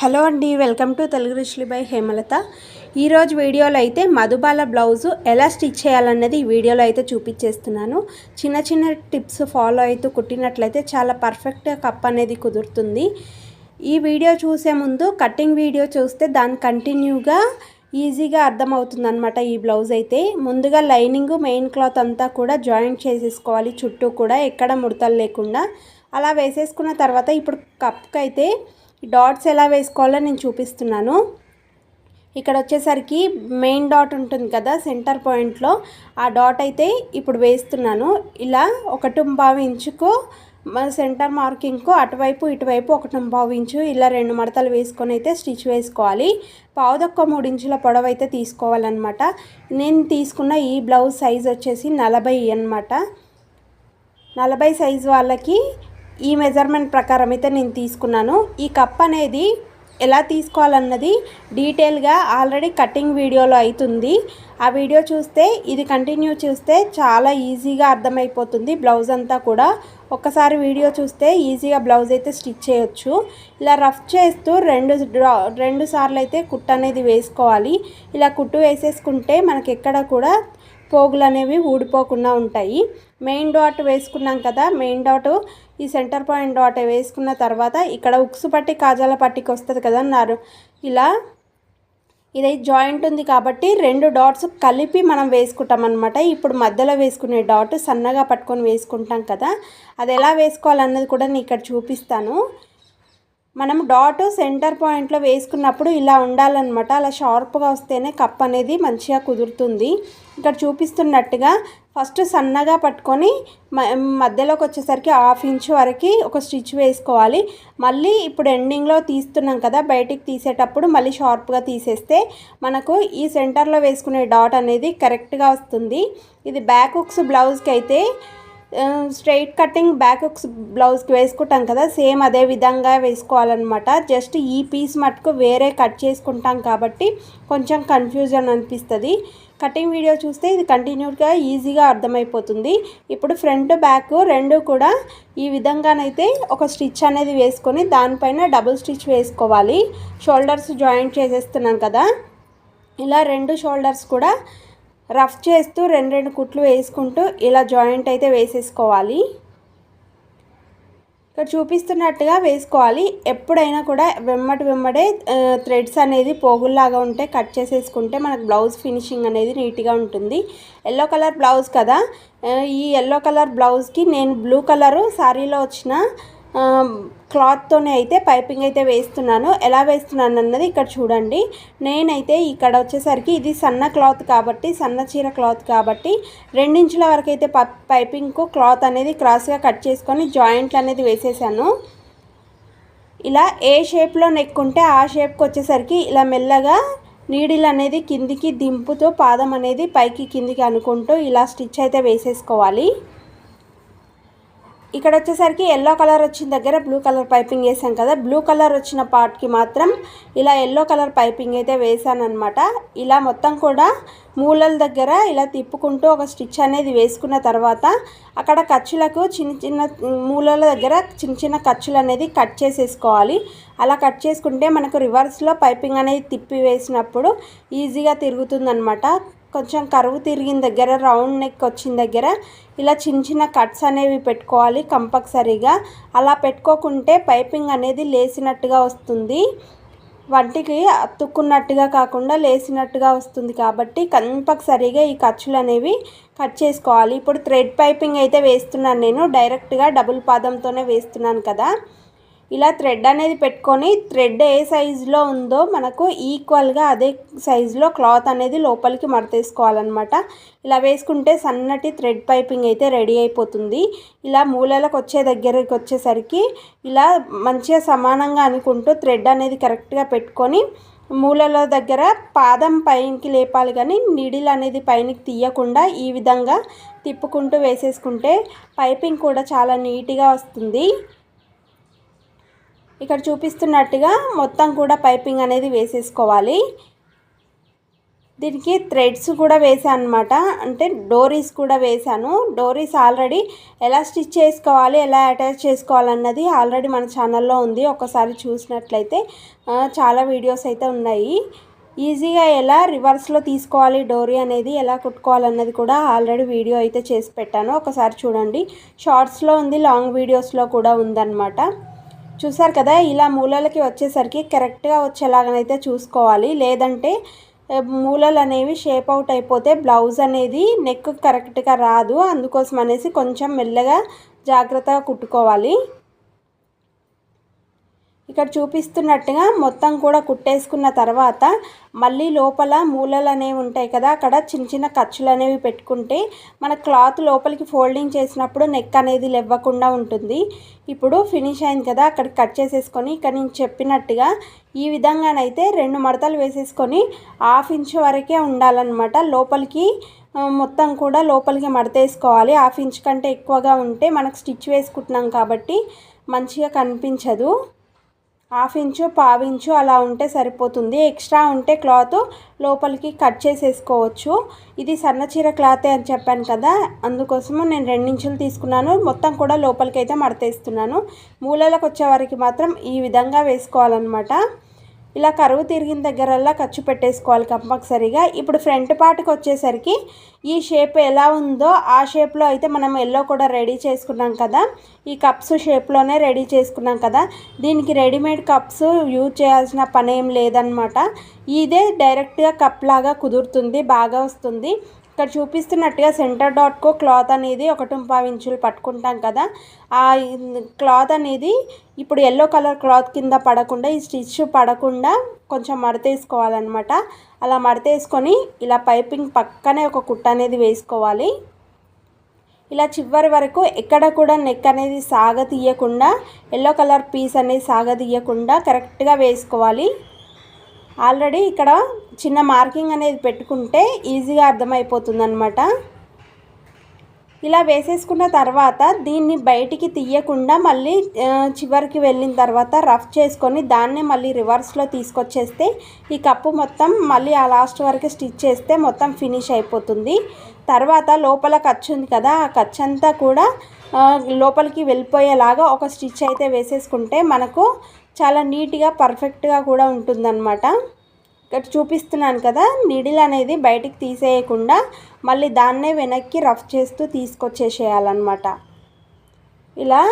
Hello అండి welcome to Telugu రుచులు by Hemalatha. ఈరోజు వీడియోలో అయితే మధుబాల బ్లౌజు ఎలా స్టిచ్ చేయాలన్నది ఈ వీడియోలో అయితే చూపించేస్తున్నాను. చిన్న చిన్న టిప్స్ ఫాలో అవుతూ కుట్టినట్లయితే చాలా పర్ఫెక్ట్ కప్ అనేది కుదురుతుంది. ఈ వీడియో చూసే ముందు కటింగ్ వీడియో చూస్తే దాని కంటిన్యూగా ఈజీగా అర్థమవుతుందనమాట ఈ బ్లౌజ్ అయితే. ముందుగా లైనింగ్ మెయిన్ క్లాత్ అంతా కూడా జాయింట్ చేసేసుకోవాలి. చుట్టూ కూడా ఎక్కడ ముడతలు లేకుండా. అలా వేసేసుకున్న తర్వాత ఇప్పుడు కప్కి అయితే డాట్స్ ఎలా వేసుకోవాలో నేను చూపిస్తున్నాను. ఇక్కడ వచ్చేసరికి మెయిన్ డాట్ ఉంటుంది కదా సెంటర్ పాయింట్లో. ఆ డాట్ అయితే ఇప్పుడు వేస్తున్నాను. ఇలా ఒకటి భావించుకు ఇంచుకు మన సెంటర్ మార్కింగ్కు అటువైపు ఇటువైపు ఒకటి పావు ఇంచు ఇలా రెండు మడతలు వేసుకొని అయితే స్టిచ్ వేసుకోవాలి. పావుదొక్క మూడు ఇంచుల పొడవు అయితే తీసుకోవాలన్నమాట. నేను తీసుకున్న ఈ బ్లౌజ్ సైజ్ వచ్చేసి నలభై అనమాట నలభై సైజు వాళ్ళకి ఈ మెజర్మెంట్ ప్రకారం అయితే నేను తీసుకున్నాను. ఈ కప్ అనేది ఎలా తీసుకోవాలన్నది డీటెయిల్గా ఆల్రెడీ కటింగ్ వీడియోలో అవుతుంది ఆ వీడియో చూస్తే ఇది కంటిన్యూ చూస్తే చాలా ఈజీగా అర్థమైపోతుంది బ్లౌజ్ అంతా కూడా. ఒక్కసారి వీడియో చూస్తే ఈజీగా బ్లౌజ్ అయితే స్టిచ్ చేయొచ్చు. ఇలా రఫ్ చేస్తూ రెండు రెండు సార్లు అయితే కుట్టు అనేది వేసుకోవాలి. ఇలా కుట్టు వేసేసుకుంటే మనకి ఎక్కడ కూడా పోగులు అనేవి ఊడిపోకుండా ఉంటాయి. మెయిన్ డాట్ వేసుకున్నాం కదా మెయిన్ డాట్ ఈ సెంటర్ పాయింట్ డాట్ వేసుకున్న తర్వాత ఇక్కడ ఉక్సు పట్టి కాజాల పట్టికి వస్తుంది కదా అన్నారు. ఇలా ఇది జాయింట్ ఉంది కాబట్టి రెండు డాట్స్ కలిపి మనం వేసుకుంటాం అనమాట ఇప్పుడు మధ్యలో వేసుకునే డాట్ సన్నగా పట్టుకొని వేసుకుంటాం కదా. అది ఎలా వేసుకోవాలన్నది కూడా నేను ఇక్కడ చూపిస్తాను. మనం డాట్ సెంటర్ పాయింట్లో వేసుకున్నప్పుడు ఇలా ఉండాలన్నమాట. అలా షార్ప్గా వస్తేనే కప్ అనేది మంచిగా కుదురుతుంది. ఇక్కడ చూపిస్తున్నట్టుగా ఫస్ట్ సన్నగా పట్టుకొని మధ్యలోకి వచ్చేసరికి హాఫ్ ఇంచ్ వరకు ఒక స్టిచ్ వేసుకోవాలి. మళ్ళీ ఇప్పుడు ఎండింగ్లో తీస్తున్నాం కదా బయటికి తీసేటప్పుడు మళ్ళీ షార్ప్గా తీసేస్తే మనకు ఈ సెంటర్లో వేసుకునే డాట్ అనేది కరెక్ట్గా వస్తుంది. ఇది బ్యాక్ హుక్స్ బ్లౌజ్కి అయితే స్ట్రైట్ కటింగ్ బ్యాక్ బ్లౌజ్కి వేసుకుంటాం కదా సేమ్ అదే విధంగా వేసుకోవాలన్నమాట. జస్ట్ ఈ పీస్ మటుకు వేరే కట్ చేసుకుంటాం కాబట్టి కొంచెం కన్ఫ్యూజన్ అనిపిస్తుంది. కటింగ్ వీడియో చూస్తే ఇది కంటిన్యూగా ఈజీగా అర్థమైపోతుంది. ఇప్పుడు ఫ్రంట్ బ్యాక్ రెండు కూడా ఈ విధంగానైతే ఒక స్టిచ్ అనేది వేసుకొని దానిపైన డబుల్ స్టిచ్ వేసుకోవాలి. షోల్డర్స్ జాయింట్ చేసేస్తున్నాం కదా. ఇలా రెండు షోల్డర్స్ కూడా రఫ్ చేస్తూ రెండు రెండు కుట్లు వేసుకుంటూ ఇలా జాయింట్ అయితే వేసేసుకోవాలి. ఇక్కడ చూపిస్తున్నట్టుగా వేసుకోవాలి. ఎప్పుడైనా కూడా వెమ్మటి వెమ్మడే థ్రెడ్స్ అనేది పోగుల్లాగా ఉంటే కట్ చేసేసుకుంటే మనకు బ్లౌజ్ ఫినిషింగ్ అనేది నీట్గా ఉంటుంది. ఎల్లో కలర్ బ్లౌజ్ కదా. ఈ ఎల్లో కలర్ బ్లౌజ్కి నేను బ్లూ కలరు శారీలో వచ్చిన క్లాత్తోనే అయితే పైపింగ్ అయితే వేస్తున్నాను. ఎలా వేస్తున్నాను అన్నది ఇక్కడ చూడండి. నేనైతే ఇక్కడ వచ్చేసరికి ఇది సన్న క్లాత్ కాబట్టి సన్న చీర క్లాత్ కాబట్టి రెండించుల వరకు అయితే పైపింగ్కు క్లాత్ అనేది క్రాస్గా కట్ చేసుకొని జాయింట్లు అనేది వేసేసాను. ఇలా ఏ షేప్లో నెక్కుంటే ఆ షేప్కి వచ్చేసరికి ఇలా మెల్లగా నీడిల్ అనేది కిందికి దింపుతో పాదం అనేది పైకి కిందికి అనుకుంటూ ఇలా స్టిచ్ అయితే వేసేసుకోవాలి. ఇక్కడ వచ్చేసరికి ఎల్లో కలర్ వచ్చిన దగ్గర బ్లూ కలర్ పైపింగ్ వేసాం కదా. బ్లూ కలర్ వచ్చిన పార్ట్కి మాత్రం ఇలా ఎల్లో కలర్ పైపింగ్ అయితే వేసాను అనమాట ఇలా మొత్తం కూడా మూలల దగ్గర ఇలా తిప్పుకుంటూ ఒక స్టిచ్ అనేది వేసుకున్న తర్వాత అక్కడ ఖర్చులకు చిన్న చిన్న మూలల దగ్గర చిన్న చిన్న ఖర్చులు అనేది కట్ చేసేసుకోవాలి. అలా కట్ చేసుకుంటే మనకు రివర్స్లో పైపింగ్ అనేది తిప్పి వేసినప్పుడు ఈజీగా తిరుగుతుందనమాట కొంచెం కరువు తిరిగిన దగ్గర రౌండ్ నెక్ వచ్చిన దగ్గర ఇలా చిన్న చిన్న కట్స్ అనేవి పెట్టుకోవాలి కంపల్సరీగా. అలా పెట్టుకోకుంటే పైపింగ్ అనేది లేసినట్టుగా వస్తుంది. వంటికి అతుక్కున్నట్టుగా కాకుండా లేసినట్టుగా వస్తుంది కాబట్టి కంపల్సరీగా ఈ ఖర్చులు అనేవి కట్ చేసుకోవాలి. ఇప్పుడు థ్రెడ్ పైపింగ్ అయితే వేస్తున్నాను నేను. డైరెక్ట్గా డబుల్ పాదంతోనే వేస్తున్నాను కదా. ఇలా థ్రెడ్ అనేది పెట్టుకొని థ్రెడ్ ఏ సైజులో ఉందో మనకు ఈక్వల్గా అదే సైజులో క్లాత్ అనేది లోపలికి మడతేసుకోవాలన్నమాట. ఇలా వేసుకుంటే సన్నటి థ్రెడ్ పైపింగ్ అయితే రెడీ అయిపోతుంది. ఇలా మూలలకు వచ్చే దగ్గరికి వచ్చేసరికి ఇలా మంచిగా సమానంగా అనుకుంటూ థ్రెడ్ అనేది కరెక్ట్గా పెట్టుకొని మూలల దగ్గర పాదం పైకి లేపాలి కానీ నిడిల్ అనేది పైనకి తీయకుండా ఈ విధంగా తిప్పుకుంటూ వేసేసుకుంటే పైపింగ్ కూడా చాలా నీట్గా వస్తుంది. ఇక్కడ చూపిస్తున్నట్టుగా మొత్తం కూడా పైపింగ్ అనేది వేసేసుకోవాలి. దీనికి థ్రెడ్స్ కూడా వేసాను అనమాట అంటే డోరీస్ కూడా వేసాను. డోరీస్ ఆల్రెడీ ఎలా స్టిచ్ చేసుకోవాలి ఎలా అటాచ్ చేసుకోవాలన్నది ఆల్రెడీ మన ఛానల్లో ఉంది. ఒకసారి చూసినట్లయితే చాలా వీడియోస్ అయితే ఉన్నాయి. ఈజీగా ఎలా రివర్స్లో తీసుకోవాలి డోరీ అనేది ఎలా కుట్టుకోవాలన్నది కూడా ఆల్రెడీ వీడియో అయితే చేసి పెట్టాను. ఒకసారి చూడండి. షార్ట్స్లో ఉంది లాంగ్ వీడియోస్లో కూడా ఉందన్నమాట. చూసారు కదా ఇలా మూలలకి వచ్చేసరికి కరెక్ట్గా వచ్చేలాగనైతే చూసుకోవాలి. లేదంటే మూలలు అనేవి షేప్ అవుట్ అయిపోతే బ్లౌజ్ అనేది నెక్ కరెక్ట్గా రాదు. అందుకోసం అనేసి కొంచెం మెల్లగా జాగ్రత్తగా కుట్టుకోవాలి. ఇక్కడ చూపిస్తున్నట్టుగా మొత్తం కూడా కుట్టేసుకున్న తర్వాత మళ్ళీ లోపల మూలలు అనేవి ఉంటాయి కదా అక్కడ చిన్న చిన్న ఖర్చులు అనేవి పెట్టుకుంటే మన క్లాత్ లోపలికి ఫోల్డింగ్ చేసినప్పుడు నెక్ అనేది లేవ్వకుండా ఉంటుంది. ఇప్పుడు ఫినిష్ అయింది కదా అక్కడ కట్ చేసేసుకొని ఇక్కడ నేను చెప్పినట్టుగా ఈ విధంగానైతే రెండు మడతలు వేసేసుకొని హాఫ్ ఇంచ్ వరకే ఉండాలన్నమాట. లోపలికి మొత్తం కూడా లోపలికి మడతేసుకోవాలి. హాఫ్ ఇంచ్ కంటే ఎక్కువగా ఉంటే మనకు స్టిచ్ వేసుకుంటున్నాం కాబట్టి మంచిగా కనిపించదు. హాఫ్ ఇంచు పావించు అలా ఉంటే సరిపోతుంది. ఎక్స్ట్రా ఉంటే క్లాత్ లోపలికి కట్ చేసేసుకోవచ్చు. ఇది సన్న చీర క్లాతే అని చెప్పాను కదా అందుకోసము నేను రెండించులు తీసుకున్నాను. మొత్తం కూడా లోపలికి అయితే మడతేస్తున్నాను. మూలలకు వచ్చే మాత్రం ఈ విధంగా వేసుకోవాలన్నమాట. ఇలా కరువు తిరిగిన దగ్గరల్లా ఖర్చు పెట్టేసుకోవాలి కంపల్సరీగా. ఇప్పుడు ఫ్రంట్ పార్ట్కి వచ్చేసరికి ఈ షేప్ ఎలా ఉందో ఆ షేప్లో అయితే మనం ఎల్లో కూడా రెడీ చేసుకున్నాం కదా. ఈ కప్స్ షేప్లోనే రెడీ చేసుకున్నాం కదా. దీనికి రెడీమేడ్ కప్స్ యూజ్ చేయాల్సిన పని ఏం లేదనమాట ఇదే డైరెక్ట్గా కప్ లాగా కుదురుతుంది బాగా వస్తుంది. ఇక్కడ చూపిస్తున్నట్టుగా సెంటర్ డాట్కో క్లాత్ అనేది ఒకటి ఇంచులు పట్టుకుంటాం కదా. ఆ క్లాత్ అనేది ఇప్పుడు ఎల్లో కలర్ క్లాత్ కింద పడకుండా ఈ స్టిచ్ పడకుండా కొంచెం మడతేసుకోవాలన్నమాట. అలా మడతేసుకొని ఇలా పైపింగ్ పక్కనే ఒక కుట్ట అనేది వేసుకోవాలి. ఇలా చివరి వరకు ఎక్కడ కూడా నెక్ అనేది సాగతీయకుండా ఎల్లో కలర్ పీస్ అనేది సాగతీయకుండా కరెక్ట్గా వేసుకోవాలి. ఆల్రెడీ ఇక్కడ చిన్న మార్కింగ్ అనేది పెట్టుకుంటే ఈజీగా అర్థమైపోతుంది అనమాట ఇలా వేసేసుకున్న తర్వాత దీన్ని బయటికి తీయకుండా మళ్ళీ చివరికి వెళ్ళిన తర్వాత రఫ్ చేసుకొని దాన్నే మళ్ళీ రివర్స్లో తీసుకొచ్చేస్తే ఈ కప్పు మొత్తం మళ్ళీ ఆ లాస్ట్ వరకు స్టిచ్ చేస్తే మొత్తం ఫినిష్ అయిపోతుంది. తర్వాత లోపల ఖర్చు ఉంది కదా ఆ ఖర్చు అంతా కూడా లోపలికి వెళ్ళిపోయేలాగా ఒక స్టిచ్ అయితే వేసేసుకుంటే మనకు చాలా నీట్గా పర్ఫెక్ట్గా కూడా ఉంటుందన్నమాట. ఇక్కడ చూపిస్తున్నాను కదా నిడిల్ అనేది బయటికి తీసేయకుండా మళ్ళీ దాన్నే వెనక్కి రఫ్ చేస్తూ తీసుకొచ్చేసేయాలన్నమాట. ఇలా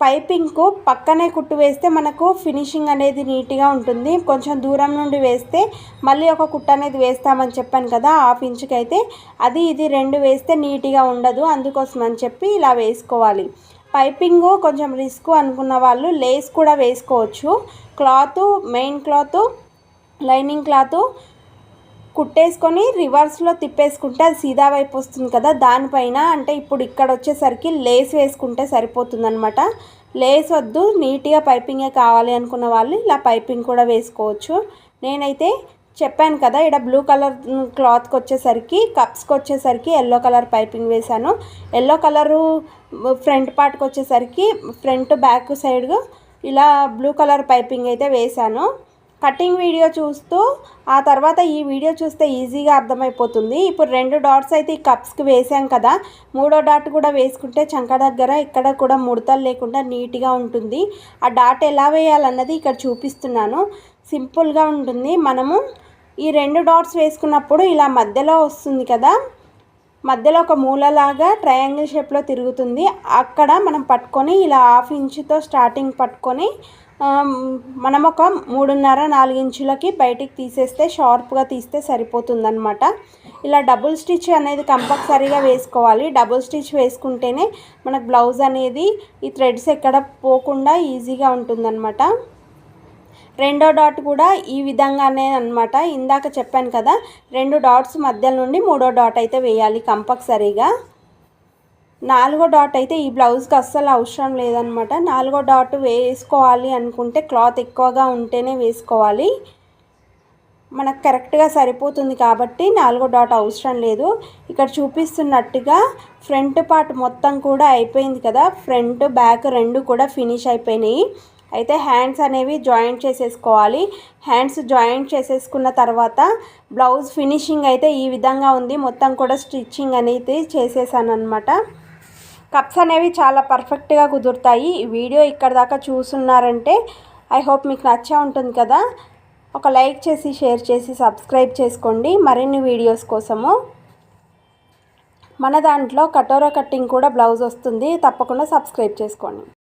పైపింగ్కు పక్కనే కుట్టు వేస్తే మనకు ఫినిషింగ్ అనేది నీట్గా ఉంటుంది. కొంచెం దూరం నుండి వేస్తే మళ్ళీ ఒక కుట్టు అనేది వేస్తామని చెప్పాను కదా హాఫ్ ఇంచుకి అయితే అది ఇది రెండు వేస్తే నీట్గా ఉండదు. అందుకోసం అని చెప్పి ఇలా వేసుకోవాలి. పైపింగ్ కొంచెం రిస్క్ అనుకున్న వాళ్ళు లేస్ కూడా వేసుకోవచ్చు. Cloth main cloth lining cloth కుట్టేసుకొని రివర్స్లో తిప్పేసుకుంటే అది సీదా వైపు వస్తుంది కదా దానిపైన అంటే ఇప్పుడు ఇక్కడ వచ్చేసరికి లేస్ వేసుకుంటే సరిపోతుందనమాట లేస్ వద్దు నీట్గా పైపింగే కావాలి అనుకున్న వాళ్ళు ఇలా పైపింగ్ కూడా వేసుకోవచ్చు. నేనైతే చెప్పాను కదా ఇక్కడ బ్లూ కలర్ క్లాత్కి వచ్చేసరికి కప్స్కి వచ్చేసరికి ఎల్లో కలర్ పైపింగ్ వేశాను. ఎల్లో కలరు ఫ్రంట్ పార్ట్కి వచ్చేసరికి ఫ్రంట్ బ్యాక్ సైడ్ ఇలా బ్లూ కలర్ పైపింగ్ అయితే వేశాను. కటింగ్ వీడియో చూస్తూ ఆ తర్వాత ఈ వీడియో చూస్తే ఈజీగా అర్థమైపోతుంది. ఇప్పుడు రెండు డాట్స్ అయితే ఈ కప్స్కి వేసాం కదా మూడో డాట్ కూడా వేసుకుంటే చంక దగ్గర ఇక్కడ కూడా ముడతలు లేకుండా నీట్గా ఉంటుంది. ఆ డాట్ ఎలా వేయాలన్నది ఇక్కడ చూపిస్తున్నాను. సింపుల్గా ఉంటుంది. మనము ఈ రెండు డాట్స్ వేసుకున్నప్పుడు ఇలా మధ్యలో వస్తుంది కదా మధ్యలో ఒక మూలలాగా ట్రయాంగిల్ షేప్లో తిరుగుతుంది. అక్కడ మనం పట్టుకొని ఇలా హాఫ్ ఇంచుతో స్టార్టింగ్ పట్టుకొని మనం ఒక మూడున్నర నాలుగు ఇంచులకి బయటికి తీసేస్తే షార్ప్గా తీస్తే సరిపోతుందనమాట ఇలా డబుల్ స్టిచ్ అనేది కంపల్సరీగా వేసుకోవాలి. డబుల్ స్టిచ్ వేసుకుంటేనే మనకు బ్లౌజ్ అనేది ఈ థ్రెడ్స్ ఎక్కడ పోకుండా ఈజీగా ఉంటుందన్నమాట. రెండో డాట్ కూడా ఈ విధంగానే అనమాట ఇందాక చెప్పాను కదా రెండు డాట్స్ మధ్య నుండి మూడో డాట్ అయితే వేయాలి కంపల్సరీగా. నాలుగో డాట్ అయితే ఈ బ్లౌజ్కి అస్సలు అవసరం లేదనమాట నాలుగో డాట్ వేసుకోవాలి అనుకుంటే క్లాత్ ఎక్కువగా ఉంటేనే వేసుకోవాలి. మనకు కరెక్ట్గా సరిపోతుంది కాబట్టి నాలుగో డాట్ అవసరం లేదు. ఇక్కడ చూపిస్తున్నట్టుగా ఫ్రంట్ పార్ట్ మొత్తం కూడా అయిపోయింది కదా ఫ్రంట్ బ్యాక్ రెండు కూడా ఫినిష్ అయిపోయినాయి. అయితే హ్యాండ్స్ అనేవి జాయింట్ చేసేసుకోవాలి. హ్యాండ్స్ జాయింట్ చేసేసుకున్న తర్వాత బ్లౌజ్ ఫినిషింగ్ అయితే ఈ విధంగా ఉంది. మొత్తం కూడా స్టిచ్చింగ్ అనేది చేసేసాను అనమాట కప్స్ అనేవి చాలా పర్ఫెక్ట్గా కుదురుతాయి. ఈ వీడియో ఇక్కడ దాకా చూస్తున్నారంటే ఐ హోప్ మీకు నచ్చే ఉంటుంది కదా. ఒక లైక్ చేసి షేర్ చేసి సబ్స్క్రైబ్ చేసుకోండి. మరిన్ని వీడియోస్ కోసము. మన దాంట్లో కటోరా కట్టింగ్ కూడా బ్లౌజ్ వస్తుంది. తప్పకుండా సబ్స్క్రైబ్ చేసుకోండి.